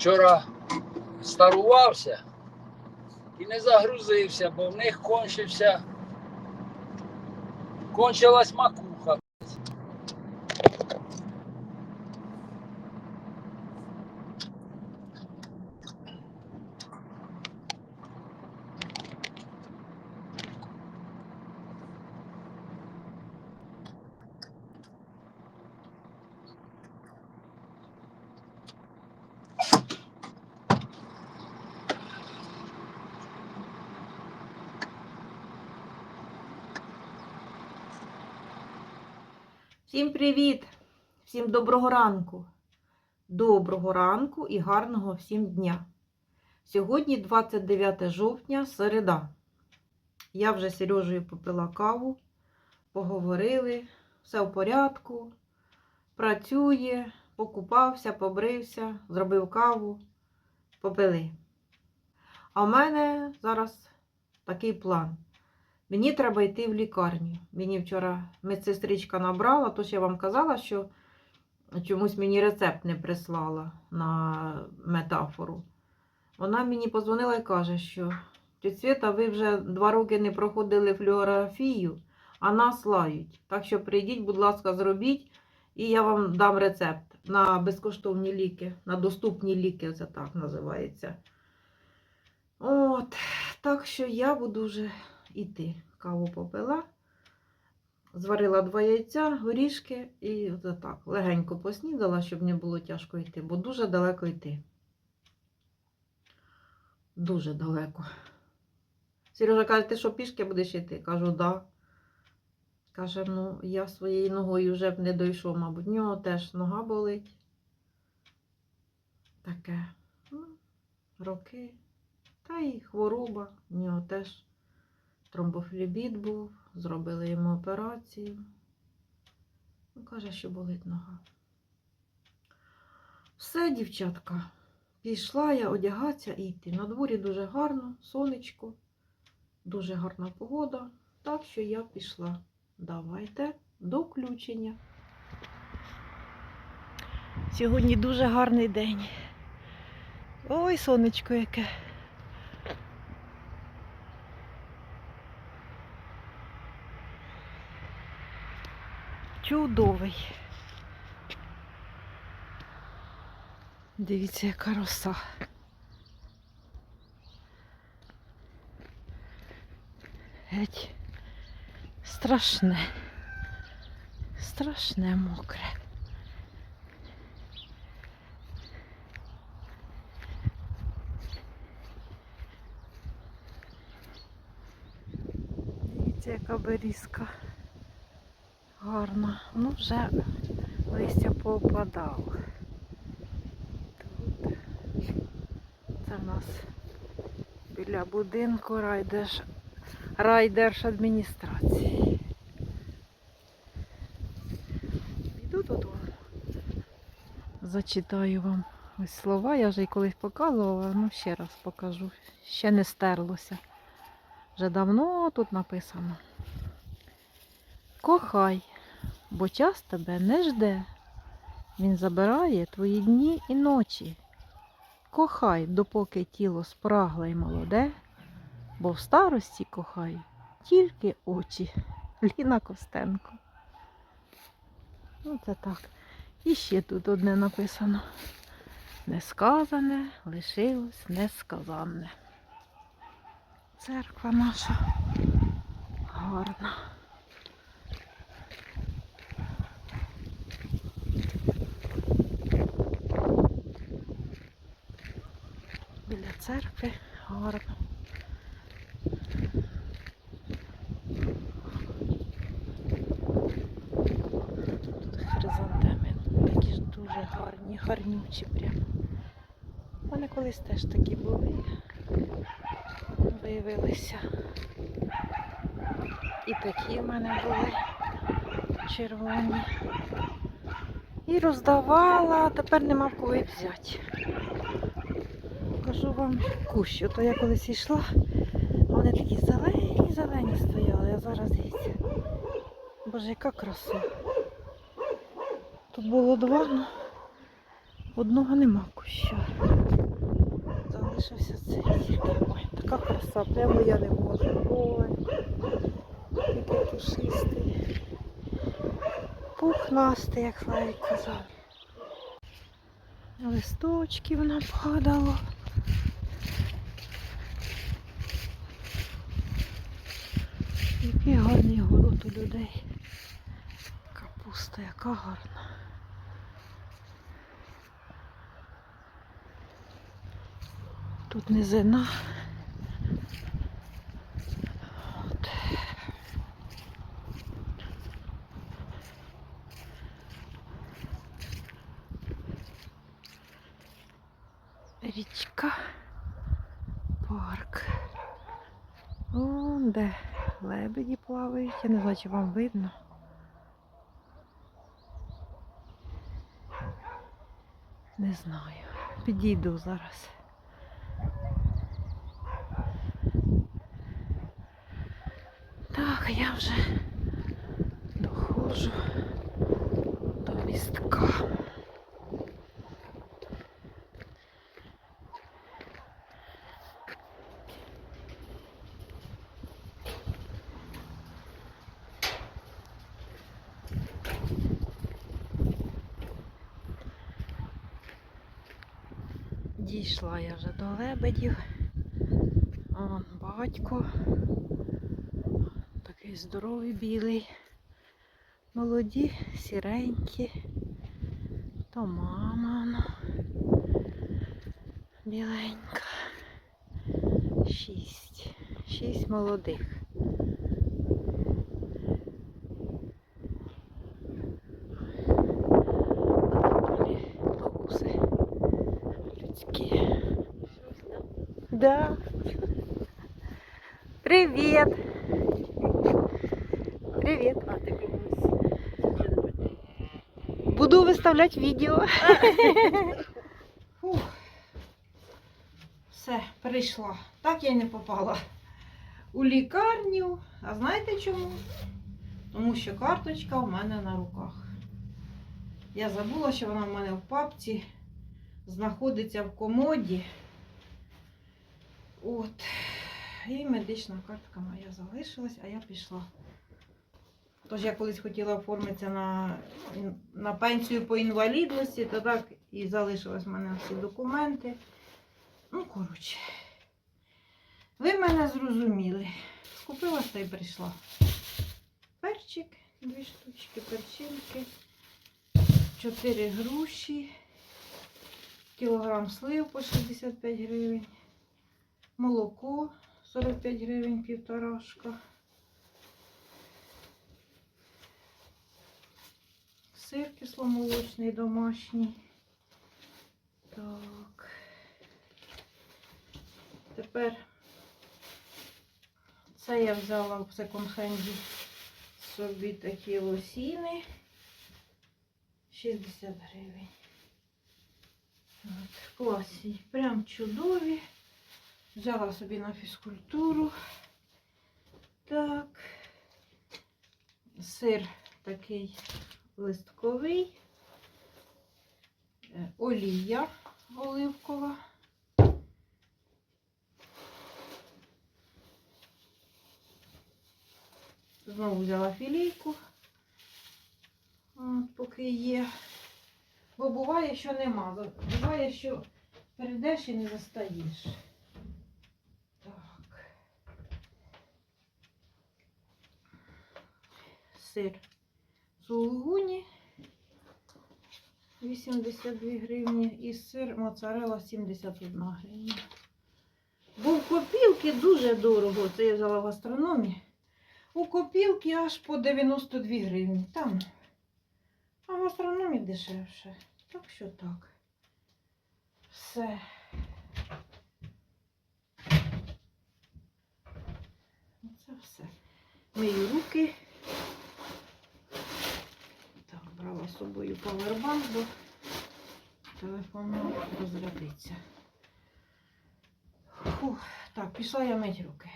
вчора старувався і не загрузився, бо в них кончився. Кончилась макуха. Всім привіт! Всім доброго ранку. Доброго ранку і гарного всім дня. Сьогодні 29 жовтня, середа. Я вже з Сережею попила каву, поговорили, все в порядку. Працює, покупався, побрився, зробив каву, попили. А в мене зараз такий план. Мені треба йти в лікарню. Мені вчора медсестричка набрала, тож я вам казала, що чомусь мені рецепт не прислала на метафору. Вона мені позвонила і каже, що «Тьоть Свята, ви вже два роки не проходили флюорографію, а нас лають. Так що прийдіть, будь ласка, зробіть, і я вам дам рецепт на безкоштовні ліки, на доступні ліки, це так називається. От, так що я буду вже іти. Каву попила, зварила два яйця, горішки і отак легенько поснідала, щоб не було тяжко йти, бо дуже далеко йти. Дуже далеко. Сережа каже, ти що пішки будеш йти? Кажу, да. Каже, ну я своєю ногою вже б не дійшов, мабуть. В нього теж нога болить. Таке. Ну, роки. Та й хвороба. В нього теж тромбофлебіт був, зробили йому операцію. Ну, каже, що болить нога. Все, дівчатка, пішла я одягатися і йти. На дворі дуже гарно, сонечко, дуже гарна погода. Так що я пішла. Давайте до включення. Сьогодні дуже гарний день. Ой, сонечко яке. Чудовий. Дивіться, яка роса. Геть страшне. Страшне мокре. Дивіться, яка берізка гарна. Ну, вже листя поопадало. Тут це в нас біля будинку райдерж... райдержадміністрації. Іду додому. Зачитаю вам ось слова, я вже й колись показувала, ну ще раз покажу. Ще не стерлося. Вже давно тут написано. Кохай, бо час тебе не жде. Він забирає твої дні і ночі. Кохай, допоки тіло спрагле й молоде, бо в старості кохай тільки очі. Ліна Костенко. Ну, це так. І ще тут одне написано. Несказане лишилось несказанне. Церква наша гарна. Біля церкви гарно. Тут хризантеми такі ж дуже гарні, гарнючі прямо. Вони колись теж такі були. Виявилися. І такі в мене були червоні. І роздавала, тепер нема в кого їх взяти. Покажу вам кущ. Ото я колись йшла, вони такі зелені, зелені стояли, а зараз дивіться. Боже, яка краса. Тут було два, але одного нема куща. залишився цей тільки. Ой, така краса, прямо я не можу. Ой, який пушистий. Пухнастий, як Славік казав. Листочків нападало. Який гарний город у людей. Капуста, яка гарна. Тут низина. Річка. Парк. О, де лебеді плавають. Я не знаю, чи вам видно. Не знаю. Підійду зараз. Так, я вже доходжу до містка. Дійшла я вже до лебедів. Он батько. Такий здоровий білий. Молоді, сіренькі. То мама. Ну. Біленька. Шість. Шість молодих. А тут вони бабуси людські. Да. Привіт. Привіт. А, ти комусь. Буду виставляти відео. Фух. Все, прийшла. Так я й не попала у лікарню. А знаєте чому? Тому що карточка в мене на руках. Я забула, що вона в мене в папці знаходиться в комоді. От. І медична картка моя залишилась, а я пішла. Тож я колись хотіла оформитися на, на пенсію по інвалідності, то так і залишились в мене всі документи. Ну, коротше, ви мене зрозуміли. Скупилась та й прийшла. Перчик, дві штучки, перчинки, чотири груші, кілограм слив по 65 гривень, молоко 45 гривень, півторашка. Сир кисломолочний домашній. Так. Тепер це я взяла в секонд-хенді собі такі лосіни. 60 гривень. От, класні, прям чудові. Взяла собі на фізкультуру. Так. Сир такий листковий, е, олія оливкова. Знову взяла філійку, от, поки є. Бо буває, що нема. Буває, що перейдеш і не застаєш. Так. Сир сулугуні 82 гривні і сир моцарела 71 гривня. Бо в копілки дуже дорого. Це я взяла в гастрономі. У копілки аж по 92 гривні. Там. А в гастрономі дешевше. Так що так. Все. Це все. Мию руки. Так, брала з собою павербанк, бо телефон розрядиться. Фух, так, пішла я мить руки.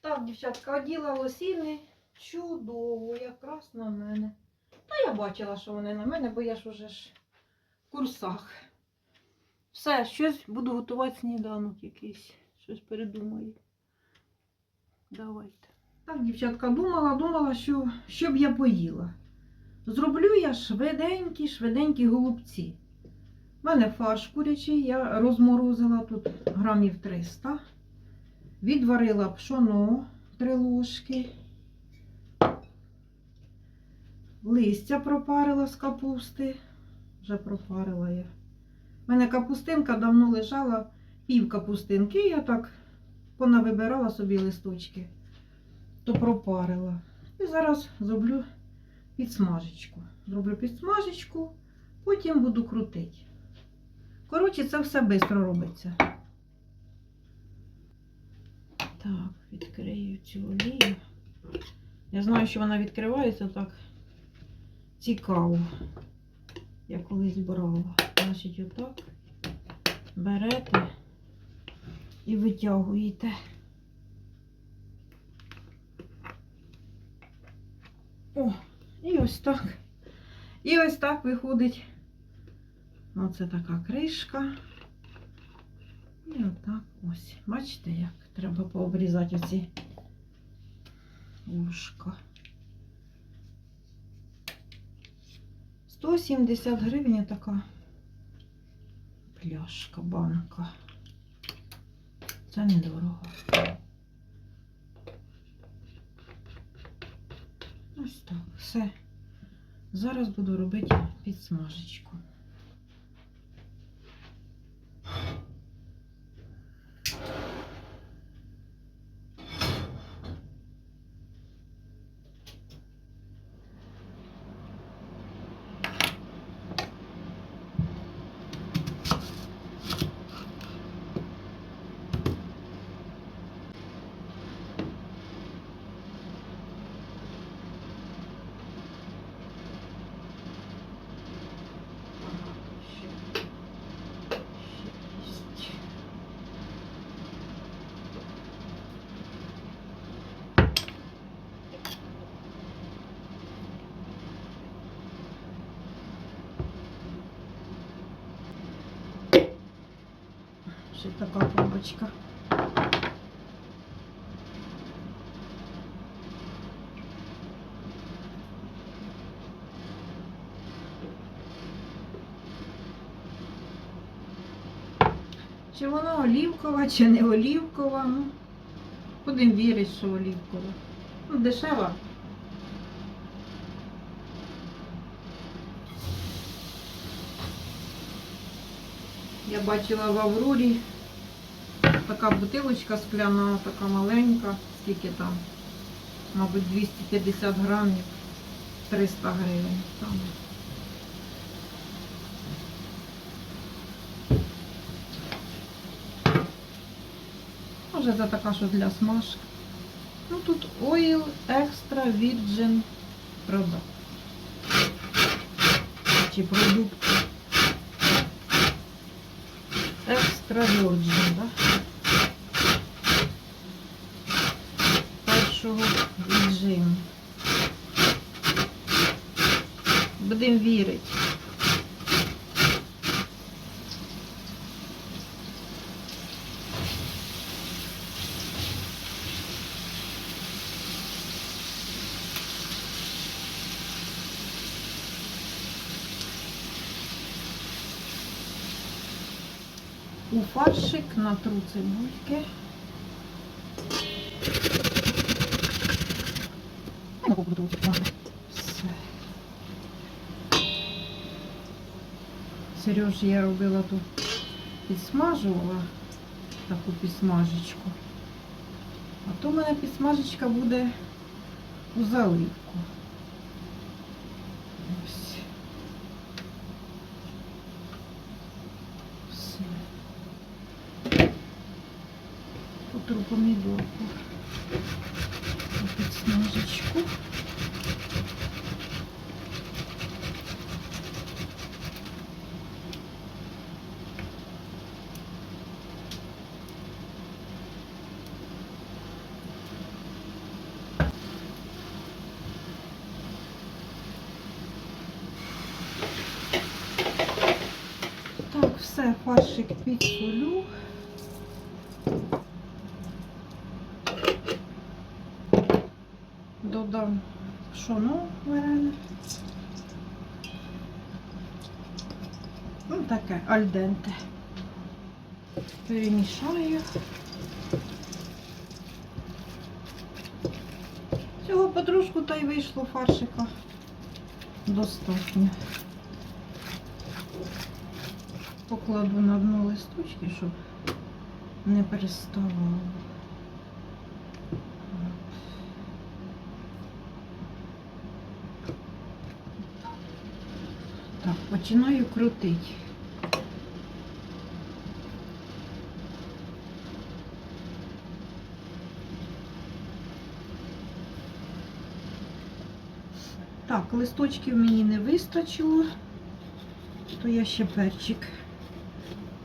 Так, дівчатка, оділа лосіни. Чудово, якраз на мене. Та я бачила, що вони на мене, бо я ж уже ж в курсах. Все, щось буду готувати сніданок якийсь. Щось передумаю. Давайте. Так, дівчатка, думала, думала, що, що б я поїла. Зроблю я швиденькі, швиденькі голубці. У мене фарш курячий, я розморозила тут грамів 300. Відварила пшоно 3 ложки. Листя пропарила з капусти. Вже пропарила я. У мене капустинка давно лежала, пів капустинки, я так понавибирала собі листочки, то пропарила. І зараз зроблю підсмажечку. Зроблю підсмажечку, потім буду крутити. Коротше, це все швидко робиться. Так, відкрию цю олію. Я знаю, що вона відкривається так цікаво. Я колись брала. Значить, отак берете і витягуєте. О, і ось так. І ось так виходить. Оце така кришка. І отак ось. Бачите, як треба пообрізати оці ушка. 170 гривень така пляшка, банка. Це недорого. Ось так, все. Зараз буду робити підсмажечку. Ще така пробочка. Чи вона олівкова, чи не олівкова. Ну, будемо вірити, що олівкова. Ну, дешева. Я бачила в Аврорі така бутилочка скляна, така маленька, скільки там, мабуть, 250 грамів, 300 гривень. Там. Може це така, що для смажки. Ну тут Oil Extra Virgin Product. Чи продукт. Virgin, да? Першого віджиму. Будемо вірити. У фаршик натру цибульки. Буду Все. Сереж, я робила тут, підсмажувала таку підсмажечку. А то в мене підсмажечка буде у заливку. Ось. Все. Помідорку. Підсмажечку. Так, все. Все, фаршик підсолю. Додам пшоно варене. Ну, таке альденте. Перемішаю. Цього подружку та й вийшло фаршика достатньо. Покладу на дно листочки, щоб не переставало. Так, починаю крутити. Так, листочків мені не вистачило, то я ще перчик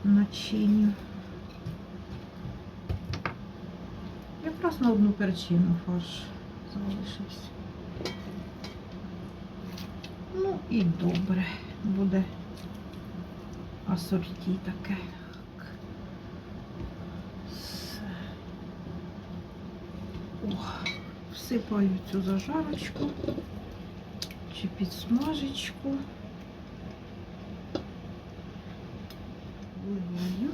начиню. Якраз на одну перчину фарш залишився. Ну і добре буде асорті таке. Так. Все. О, всипаю цю зажарочку чи підсмажечку. Вливаю.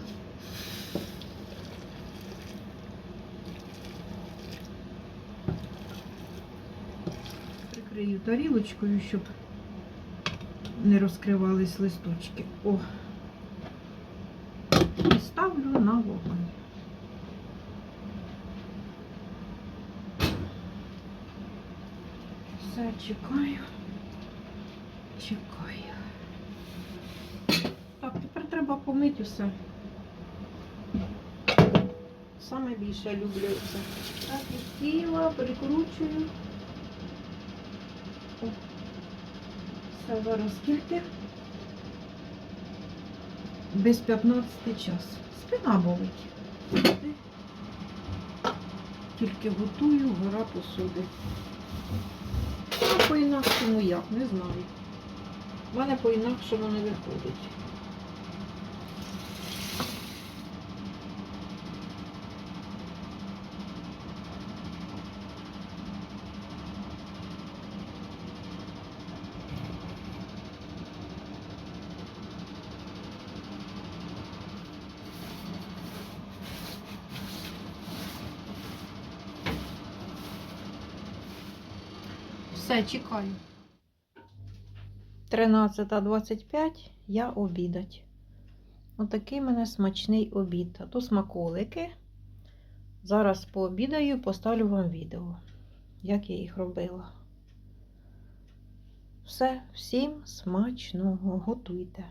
Прикрию тарілочкою, щоб не розкривались листочки. О. І ставлю на вогонь. Все, чекаю. Чекаю. Так, тепер треба помити все. Саме більше люблю це. Так, і сіла, прикручую. О. Все, зараз скільки? Без 15 час. Спина болить. Тільки готую, гора посуди. По-інакшому як, не знаю. У мене по-інакшому не виходить. Все, чекаю. 13.25 я обідать. Отакий в мене смачний обід. А то смаколики. Зараз пообідаю, поставлю вам відео, як я їх робила. Все, всім смачного, готуйте.